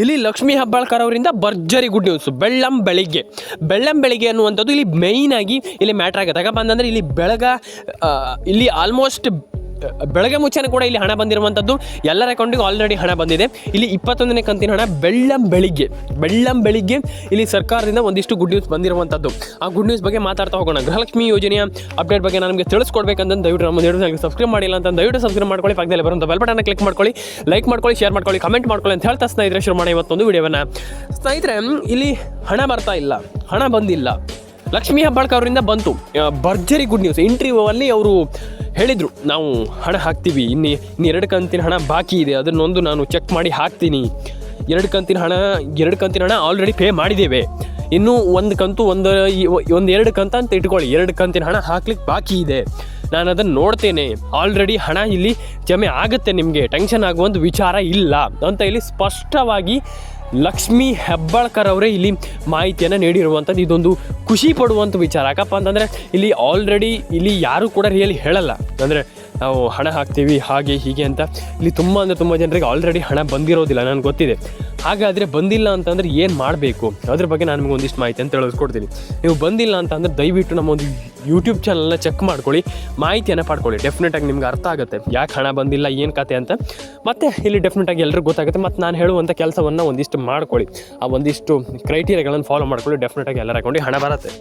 ಇಲ್ಲಿ ಲಕ್ಷ್ಮೀ ಹಬ್ಬಾಳ್ಕರ್ ಅವರಿಂದ ಭರ್ಜರಿ ಗುಡ್ ನ್ಯೂಸ್ ಬೆಳ್ಳಂ ಬೆಳಿಗ್ಗೆ. ಬೆಳ್ಳಂ ಬೆಳಿಗ್ಗೆ ಅನ್ನುವಂಥದ್ದು ಇಲ್ಲಿ ಮೇಯ್ನಾಗಿ ಇಲ್ಲಿ ಮ್ಯಾಟ್ರ್ ಆಗುತ್ತೆ. ಯಾಕಪ್ಪ ಅಂತಂದರೆ ಇಲ್ಲಿ ಬೆಳಗ ಇಲ್ಲಿ ಆಲ್ಮೋಸ್ಟ್ ಬೆಳಗ್ಗೆ ಮುಂಚೆನೇ ಕೂಡ ಇಲ್ಲಿ ಹಣ ಬಂದಿರುವಂಥದ್ದು. ಎಲ್ಲರ ಅಕೌಂಟಿಗೆ ಆಲ್ರೆಡಿ ಹಣ ಬಂದಿದೆ. ಇಲ್ಲಿ ಇಪ್ಪತ್ತೊಂದನೇ ಕಂತಿನ ಹಣ ಬೆಳ್ಳಂ ಬೆಳಿಗ್ಗೆ ಬೆಳ್ಳಂ ಬೆಳಿಗ್ಗೆ ಇಲ್ಲಿ ಸರ್ಕಾರದಿಂದ ಒಂದಿಷ್ಟು ಗುಡ್ ನ್ಯೂಸ್ ಬಂದಿರುವಂಥದ್ದು. ಆ ಗುಡ್ ನ್ಯೂಸ್ ಬಗ್ಗೆ ಮಾತಾಡ್ತಾ ಹೋಗೋಣ. ಗೃಹಲಕ್ಷ್ಮಿ ಯೋಜನೆಯ ಅಪ್ಡೇಟ್ ಬಗ್ಗೆ ನಮಗೆ ತಿಳಿಸ್ಕೊಡ್ಬೇಕಂತ ದಯವಿಟ್ಟು ನಮ್ಮ ಯೂಟ್ಯೂಬ್ ಸಬ್ಸ್ಕ್ರೈಬ್ ಮಾಡಿಲ್ಲ ಅಂತ ದಯವಿಟ್ಟು ಸಬ್ಸ್ಕ್ರೈಬ್ ಮಾಡ್ಕೊಳ್ಳಿ. ಪಕ್ಕದಲ್ಲಿ ಬರುವಂಥ ಬೆಲ್ ಬಟನ್ ಕ್ಲಿಕ್ ಮಾಡ್ಕೊಳ್ಳಿ. ಲೈಕ್ ಮಾಡ್ಕೊಳ್ಳಿ ಶೇರ್ ಮಾಡ್ಕೊಳ್ಳಿ ಕಮೆಂಟ್ ಮಾಡ್ಕೊಳ್ಳಿ ಅಂತ ಹೇಳ್ತಾ ಸ್ನೇಹಿತರೆ ಶುರು ಮಾಡಿ ಇವತ್ತೊಂದು ವಿಡಿಯೋವನ್ನು. ಸ್ನೇಹಿತರೆ, ಇಲ್ಲಿ ಹಣ ಬರ್ತಾ ಇಲ್ಲ. ಹಣ ಬಂದಿಲ್ಲ. ಲಕ್ಷ್ಮೀ ಹೆಬ್ಬಾಳ್ಕರ್ ಅವರಿಂದ ಬಂತು. ಭರ್ಜರಿ ಗುಡ್ ನ್ಯೂಸ್ ಇಂಟರ್ವ್ಯೂ ಅಲ್ಲಿ ಅವರು ಹೇಳಿದರು, ನಾವು ಹಣ ಹಾಕ್ತೀವಿ, ಇನ್ನು ಇನ್ನು ಎರಡು ಕಂತಿನ ಹಣ ಬಾಕಿ ಇದೆ, ಅದನ್ನೊಂದು ನಾನು ಚೆಕ್ ಮಾಡಿ ಹಾಕ್ತೀನಿ. ಎರಡು ಕಂತಿನ ಹಣ, ಎರಡು ಕಂತಿನ ಹಣ ಆಲ್ರೆಡಿ ಪೇ ಮಾಡಿದ್ದೇವೆ. ಇನ್ನೂ ಒಂದು ಕಂತು, ಒಂದು ಒಂದು ಎರಡು ಕಂತ ಅಂತ ಇಟ್ಕೊಳ್ಳಿ. ಎರಡು ಕಂತಿನ ಹಣ ಹಾಕ್ಲಿಕ್ಕೆ ಬಾಕಿ ಇದೆ. ನಾನು ಅದನ್ನು ನೋಡ್ತೇನೆ. ಆಲ್ರೆಡಿ ಹಣ ಇಲ್ಲಿ ಜಮೆ ಆಗುತ್ತೆ ನಿಮಗೆ. ಟೆನ್ಷನ್ ಆಗುವಂಥ ವಿಚಾರ ಇಲ್ಲ. ಅಂತ ಇಲ್ಲಿ ಸ್ಪಷ್ಟವಾಗಿ ಲಕ್ಷ್ಮೀ ಹೆಬ್ಬಾಳ್ಕರ್ ಅವರೇ ಇಲ್ಲಿ ಮಾಹಿತಿಯನ್ನು ನೀಡಿರುವಂಥದ್ದು ಇದೊಂದು ಖುಷಿ ಪಡುವಂಥ ವಿಚಾರ. ಯಾಕಪ್ಪ ಅಂತಂದರೆ ಇಲ್ಲಿ ಆಲ್ರೆಡಿ ಇಲ್ಲಿ ಯಾರೂ ಕೂಡ ರಿಯಲಿ ಹೇಳಲ್ಲ. ಅಂದರೆ ನಾವು ಹಣ ಹಾಕ್ತೀವಿ, ಹಾಗೆ ಹೀಗೆ ಅಂತ. ಇಲ್ಲಿ ತುಂಬ ಅಂದರೆ ತುಂಬ ಜನರಿಗೆ ಆಲ್ರೆಡಿ ಹಣ ಬಂದಿರೋದಿಲ್ಲ, ನನಗೆ ಗೊತ್ತಿದೆ. ಹಾಗಾದರೆ ಬಂದಿಲ್ಲ ಅಂತಂದರೆ ಏನು ಮಾಡಬೇಕು? ಅದ್ರ ಬಗ್ಗೆ ನಾನು ನಿಮಗೆ ಒಂದಿಷ್ಟು ಮಾಹಿತಿ ಅಂತ ತಿಳಿಸ್ಕೊಡ್ತೀನಿ. ನೀವು ಬಂದಿಲ್ಲ ಅಂತಂದರೆ ದಯವಿಟ್ಟು ನಮ್ಮ ಒಂದು ಯೂಟ್ಯೂಬ್ ಚಾನಲ್ನ ಚೆಕ್ ಮಾಡ್ಕೊಳ್ಳಿ. ಮಾಹಿತಿಯನ್ನು ಪಡ್ಕೊಳ್ಳಿ. ಡೆಫಿನೆಟಾಗಿ ನಿಮ್ಗೆ ಅರ್ಥ ಆಗುತ್ತೆ. ಯಾಕೆ ಹಣ ಬಂದಿಲ್ಲ, ಏನು ಕತೆ ಅಂತ. ಮತ್ತು ಇಲ್ಲಿ ಡೆಫಿನೆಟಾಗಿ ಎಲ್ಲರಿಗೂ ಗೊತ್ತಾಗುತ್ತೆ. ಮತ್ತು ನಾನು ಹೇಳುವಂಥ ಕೆಲಸವನ್ನು ಒಂದಿಷ್ಟು ಮಾಡ್ಕೊಳ್ಳಿ. ಆ ಒಂದಿಷ್ಟು ಕ್ರೈಟೀರಿಯಾಗಳನ್ನು ಫಾಲೋ ಮಾಡ್ಕೊಳ್ಳಿ. ಡೆಫಿನೆಟಾಗಿ ಎಲ್ಲರ ಹಾಕೊಂಡು ಹಣ ಬರುತ್ತೆ.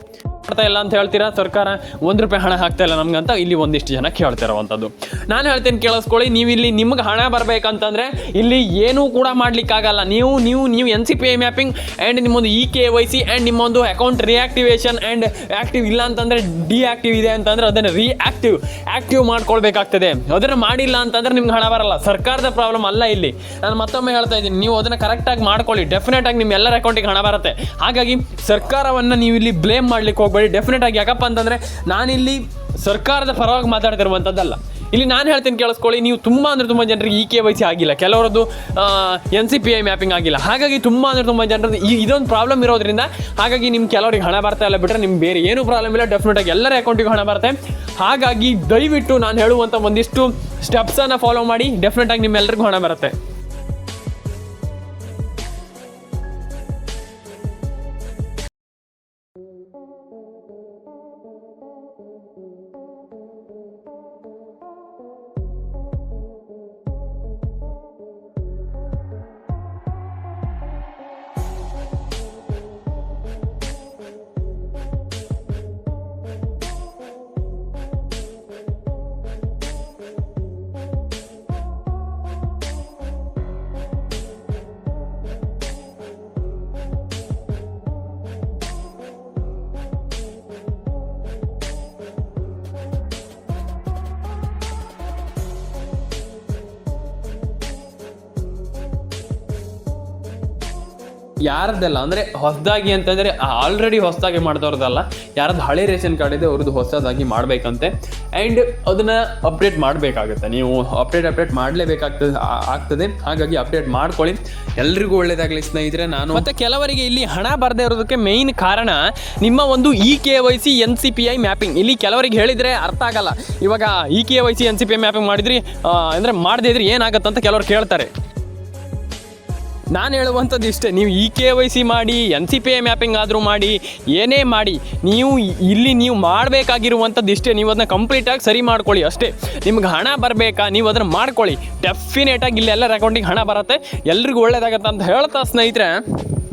ಮಾಡ್ತಾ ಇಲ್ಲ ಅಂತ ಹೇಳ್ತೀರಾ? ಸರ್ಕಾರ ಒಂದು ರೂಪಾಯಿ ಹಣ ಹಾಕ್ತಾ ಇಲ್ಲ ನಮ್ಗೆ ಅಂತ ಇಲ್ಲಿ ಒಂದಿಷ್ಟು ಜನ ಕೇಳ್ತಿರೋವಂಥದ್ದು ನಾನು ಹೇಳ್ತೇನೆ ಕೇಳಿಸ್ಕೊಳ್ಳಿ, ನೀವು ಇಲ್ಲಿ ನಿಮ್ಗೆ ಹಣ ಬರಬೇಕಂತಂದ್ರೆ ಇಲ್ಲಿ ಏನೂ ಕೂಡ ಮಾಡ್ಲಿಕ್ಕಾಗಲ್ಲ. ನೀವು ನೀವು ನೀವು N C P I mapping and ನಿಮ್ಮೊಂದು E K Y C and ನಿಮ್ಮೊಂದು ಅಕೌಂಟ್ ರಿಯಾಕ್ಟಿವೇಷನ್ ಆ್ಯಂಡ್ ಆ್ಯಕ್ಟಿವ್ ಇಲ್ಲ ಅಂತಂದರೆ ಡಿಆಕ್ಟಿವ್ ಇದೆ ಅಂತಂದರೆ ಅದನ್ನು ರಿಆಕ್ಟಿವ್ ಆ್ಯಕ್ಟಿವ್ ಮಾಡ್ಕೊಳ್ಬೇಕಾಗ್ತದೆ. ಅದನ್ನು ಮಾಡಿಲ್ಲ ಅಂತಂದ್ರೆ ನಿಮ್ಗೆ ಹಣ ಬರಲ್ಲ. ಸರ್ಕಾರದ ಪ್ರಾಬ್ಲಮ್ ಅಲ್ಲ ಇಲ್ಲಿ. ನಾನು ಮತ್ತೊಮ್ಮೆ ಹೇಳ್ತಾ ಇದ್ದೀನಿ, ನೀವು ಅದನ್ನು ಕರೆಕ್ಟಾಗಿ ಮಾಡ್ಕೊಳ್ಳಿ. ಡೆಫಿನೆಟಾಗಿ ನಿಮ್ಮ ಎಲ್ಲರ ಅಕೌಂಟಿಗೆ ಹಣ ಬರುತ್ತೆ. ಹಾಗಾಗಿ ಸರ್ಕಾರವನ್ನು ನೀವು ಇಲ್ಲಿ ಬ್ಲೇಮ್ ಮಾಡ್ಲಿಕ್ಕೆ ಹೋಗಬೇಡಿ ಡೆಫಿನೆಟ್ ಆಗಿ, ಯಾಕಪ್ಪ ಅಂತಂದರೆ ನಾನಿಲ್ಲಿ ಸರ್ಕಾರದ ಪರವಾಗಿ ಮಾತಾಡ್ತಿರುವಂಥದ್ದಲ್ಲ. ಇಲ್ಲಿ ನಾನು ಹೇಳ್ತೀನಿ ಕೇಳಿಸ್ಕೊಳ್ಳಿ, ನೀವು ತುಂಬ ಅಂದ್ರೆ ತುಂಬ ಜನರಿಗೆ ಇ ಕೆ ವೈ ಸಿ ಆಗಿಲ್ಲ. ಕೆಲವರದ್ದು N C P I mapping ಆಗಿಲ್ಲ. ಹಾಗಾಗಿ ತುಂಬ ಅಂದರೆ ತುಂಬ ಜನರದ್ದು ಇದೊಂದು ಪ್ರಾಬ್ಲಮ್ ಇರೋದ್ರಿಂದ ಹಾಗಾಗಿ ನಿಮ್ಮ ಕೆಲವರಿಗೆ ಹಣ ಬರ್ತಾ ಇಲ್ಲ ಬಿಟ್ಟರೆ ನಿಮ್ಗೆ ಬೇರೆ ಏನೂ ಪ್ರಾಬ್ಲಮ್ ಇಲ್ಲ. ಡೆಫಿನೆಟ್ ಆಗಿ ಎಲ್ಲರ ಅಕೌಂಟಿಗೆ ಹಣ ಬರುತ್ತೆ. ಹಾಗಾಗಿ ದಯವಿಟ್ಟು ನಾನು ಹೇಳುವಂಥ ಒಂದಿಷ್ಟು ಸ್ಟೆಪ್ಸನ್ನು ಫಾಲೋ ಮಾಡಿ. ಡೆಫಿನೆಟ್ ಆಗಿ ನಿಮ್ಮೆಲ್ಲರಿಗೂ ಹಣ ಬರುತ್ತೆ. ಯಾರದ್ದಲ್ಲ ಅಂದರೆ ಹೊಸದಾಗಿ ಅಂತಂದರೆ ಆಲ್ರೆಡಿ ಹೊಸದಾಗಿ ಮಾಡಿದವ್ರದ್ದಲ್ಲ ಯಾರದ್ದು ಹಳೆ ರೇಷನ್ ಕಾರ್ಡ್ ಇದೆ ಅವ್ರದ್ದು ಹೊಸದಾಗಿ ಮಾಡಬೇಕಂತೆ. ಆ್ಯಂಡ್ ಅದನ್ನು ಅಪ್ಡೇಟ್ ಮಾಡಬೇಕಾಗುತ್ತೆ. ನೀವು ಅಪ್ಡೇಟ್ ಅಪ್ಡೇಟ್ ಮಾಡಲೇಬೇಕಾಗ್ತದೆ ಆಗ್ತದೆ. ಹಾಗಾಗಿ ಅಪ್ಡೇಟ್ ಮಾಡ್ಕೊಳ್ಳಿ. ಎಲ್ರಿಗೂ ಒಳ್ಳೇದಾಗಲಿ ಸ್ನೇಹಿತರೆ, ನಾನು ಮತ್ತು ಕೆಲವರಿಗೆ ಇಲ್ಲಿ ಹಣ ಬರದೇ ಇರೋದಕ್ಕೆ ಮೇಯ್ನ್ ಕಾರಣ ನಿಮ್ಮ ಒಂದು E K Y C N C P I mapping ಇಲ್ಲಿ ಕೆಲವರಿಗೆ ಹೇಳಿದರೆ ಅರ್ಥ ಆಗಲ್ಲ. ಇವಾಗ E K Y C N C P I mapping ಮಾಡಿದ್ರಿ ಅಂದರೆ ಮಾಡದೇ ಇದ್ರೆ ಏನಾಗುತ್ತೆ ಅಂತ ಕೆಲವರು ಕೇಳ್ತಾರೆ. ನಾನು ಹೇಳುವಂಥದ್ದು ಇಷ್ಟೇ, ನೀವು ಇ ಕೆ ವೈ ಸಿ ಮಾಡಿ, N C P I mapping ಆದರೂ ಮಾಡಿ, ಏನೇ ಮಾಡಿ, ನೀವು ಇಲ್ಲಿ ನೀವು ಮಾಡಬೇಕಾಗಿರುವಂಥದ್ದು ಇಷ್ಟೇ, ನೀವು ಅದನ್ನ ಕಂಪ್ಲೀಟಾಗಿ ಸರಿ ಮಾಡ್ಕೊಳ್ಳಿ ಅಷ್ಟೇ. ನಿಮ್ಗೆ ಹಣ ಬರಬೇಕಾ, ನೀವು ಅದನ್ನು ಮಾಡ್ಕೊಳ್ಳಿ. ಡೆಫಿನೆಟಾಗಿ ಇಲ್ಲಿ ಎಲ್ಲರ ಅಕೌಂಟಿಗೆ ಹಣ ಬರುತ್ತೆ. ಎಲ್ರಿಗೂ ಒಳ್ಳೇದಾಗತ್ತೆ ಅಂತ ಹೇಳ್ತಾ ಸ್ನೇಹಿತರೆ.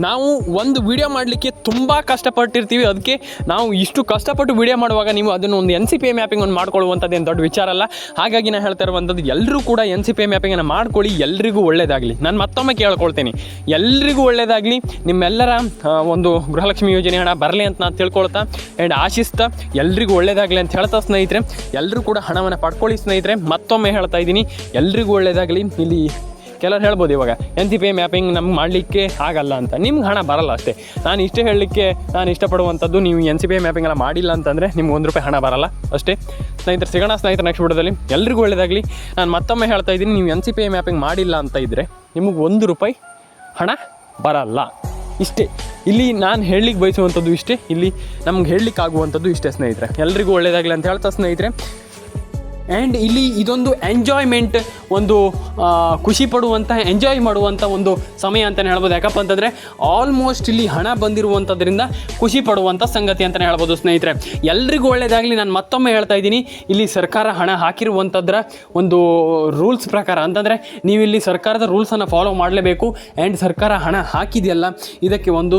ನಾವು ಒಂದು ವಿಡಿಯೋ ಮಾಡಲಿಕ್ಕೆ ತುಂಬ ಕಷ್ಟಪಟ್ಟಿರ್ತೀವಿ. ಅದಕ್ಕೆ ನಾವು ಇಷ್ಟು ಕಷ್ಟಪಟ್ಟು ವಿಡಿಯೋ ಮಾಡುವಾಗ ನೀವು ಅದನ್ನು ಒಂದು N C P A mapping ಒಂದು ಮಾಡ್ಕೊಳ್ಳುವಂಥದ್ದು ಏನು ದೊಡ್ಡ ವಿಚಾರ ಅಲ್ಲ. ಹಾಗಾಗಿ ನಾನು ಹೇಳ್ತಾ ಇರುವಂಥದ್ದು ಎಲ್ಲರೂ ಕೂಡ ಎನ್ ಸಿ ಪಿ ಎ ಮ್ಯಾಪಿಂಗನ್ನು ಮಾಡ್ಕೊಳ್ಳಿ, ಎಲ್ರಿಗೂ ಒಳ್ಳೆಯದಾಗಲಿ ನಾನು ಮತ್ತೊಮ್ಮೆ ಕೇಳ್ಕೊಳ್ತೀನಿ. ಎಲ್ರಿಗೂ ಒಳ್ಳೆಯದಾಗಲಿ ನಿಮ್ಮೆಲ್ಲರ ಒಂದು ಗೃಹಲಕ್ಷ್ಮಿ ಯೋಜನೆ ಹಣ ಬರಲಿ ಅಂತ ನಾನು ತಿಳ್ಕೊಳ್ತಾ ಆ್ಯಂಡ್ ಆಶಿಸ್ತಾ ಎಲ್ರಿಗೂ ಒಳ್ಳೇದಾಗಲಿ ಅಂತ ಹೇಳ್ತಾ ಸ್ನೇಹಿತರೆ. ಎಲ್ಲರೂ ಕೂಡ ಹಣವನ್ನು ಪಡ್ಕೊಳ್ಳಿ ಸ್ನೇಹಿತರೆ. ಮತ್ತೊಮ್ಮೆ ಹೇಳ್ತಾ ಇದ್ದೀನಿ, ಎಲ್ರಿಗೂ ಒಳ್ಳೆಯದಾಗಲಿ ಇಲ್ಲಿ ಕೆಲವ್ರು ಹೇಳ್ಬೋದು ಇವಾಗ ಎನ್ ಸಿ ಪಿ ಮ್ಯಾಪಿಂಗ್ ನಮ್ಗೆ ಮಾಡಲಿಕ್ಕೆ ಆಗಲ್ಲ ಅಂತ. ನಿಮ್ಗೆ ಹಣ ಬರಲ್ಲ ಅಷ್ಟೇ. ನಾನು ಇಷ್ಟೇ ಹೇಳಲಿಕ್ಕೆ ನಾನು ಇಷ್ಟಪಡುವಂಥದ್ದು ನೀವು ಎನ್ ಸಿ ಪಿ ಮ್ಯಾಪಿಂಗ್ ಎಲ್ಲ ಮಾಡಿಲ್ಲ ಅಂತಂದರೆ ನಿಮ್ಗೆ ಒಂದು ರೂಪಾಯಿ ಹಣ ಬರಲ್ಲ ಅಷ್ಟೇ. ಸ್ನೇಹಿತರೆ, ಸಿಗೋಣ ಸ್ನೇಹಿತರೆ ನೆಕ್ಸ್ಟ್ ವಿಡಿಯೋದಲ್ಲಿ ಎಲ್ರಿಗೂ ಒಳ್ಳೇದಾಗಲಿ. ನಾನು ಮತ್ತೊಮ್ಮೆ ಹೇಳ್ತಾ ಇದ್ದೀನಿ, ನೀವು ಎನ್ ಸಿ ಪಿ ಮ್ಯಾಪಿಂಗ್ ಮಾಡಿಲ್ಲ ಅಂತ ಇದ್ದರೆ ನಿಮಗೆ ಒಂದು ರೂಪಾಯಿ ಹಣ ಬರಲ್ಲ. ಇಷ್ಟೇ. ಇಲ್ಲಿ ನಾನು ಹೇಳಲಿಕ್ಕೆ ಬಯಸುವಂಥದ್ದು ಇಷ್ಟೇ. ಇಲ್ಲಿ ನಮ್ಗೆ ಹೇಳಲಿಕ್ಕೆ ಆಗುವಂಥದ್ದು ಇಷ್ಟೇ ಸ್ನೇಹಿತರೆ. ಎಲ್ರಿಗೂ ಒಳ್ಳೆಯದಾಗಲಿ ಅಂತ ಹೇಳ್ತಾ ಸ್ನೇಹಿತರೆ. ಆ್ಯಂಡ್ ಇಲ್ಲಿ ಇದೊಂದು ಎಂಜಾಯ್ಮೆಂಟ್ ಒಂದು ಖುಷಿ ಪಡುವಂಥ ಎಂಜಾಯ್ ಮಾಡುವಂಥ ಒಂದು ಸಮಯ ಅಂತಲೇ ಹೇಳ್ಬೋದು. ಯಾಕಪ್ಪ ಅಂತಂದರೆ ಆಲ್ಮೋಸ್ಟ್ ಇಲ್ಲಿ ಹಣ ಬಂದಿರುವಂಥದ್ರಿಂದ ಖುಷಿ ಪಡುವಂಥ ಸಂಗತಿ ಅಂತಲೇ ಹೇಳ್ಬೋದು ಸ್ನೇಹಿತರೆ. ಎಲ್ರಿಗೂ ಒಳ್ಳೆಯದಾಗಲಿ ನಾನು ಮತ್ತೊಮ್ಮೆ ಹೇಳ್ತಾ ಇದ್ದೀನಿ, ಇಲ್ಲಿ ಸರ್ಕಾರ ಹಣ ಹಾಕಿರುವಂಥದ್ರ ಒಂದು ರೂಲ್ಸ್ ಪ್ರಕಾರ. ಅಂತಂದರೆ ನೀವು ಇಲ್ಲಿ ಸರ್ಕಾರದ ರೂಲ್ಸನ್ನು ಫಾಲೋ ಮಾಡಲೇಬೇಕು. ಆ್ಯಂಡ್ ಸರ್ಕಾರ ಹಣ ಹಾಕಿದೆಯಲ್ಲ, ಇದಕ್ಕೆ ಒಂದು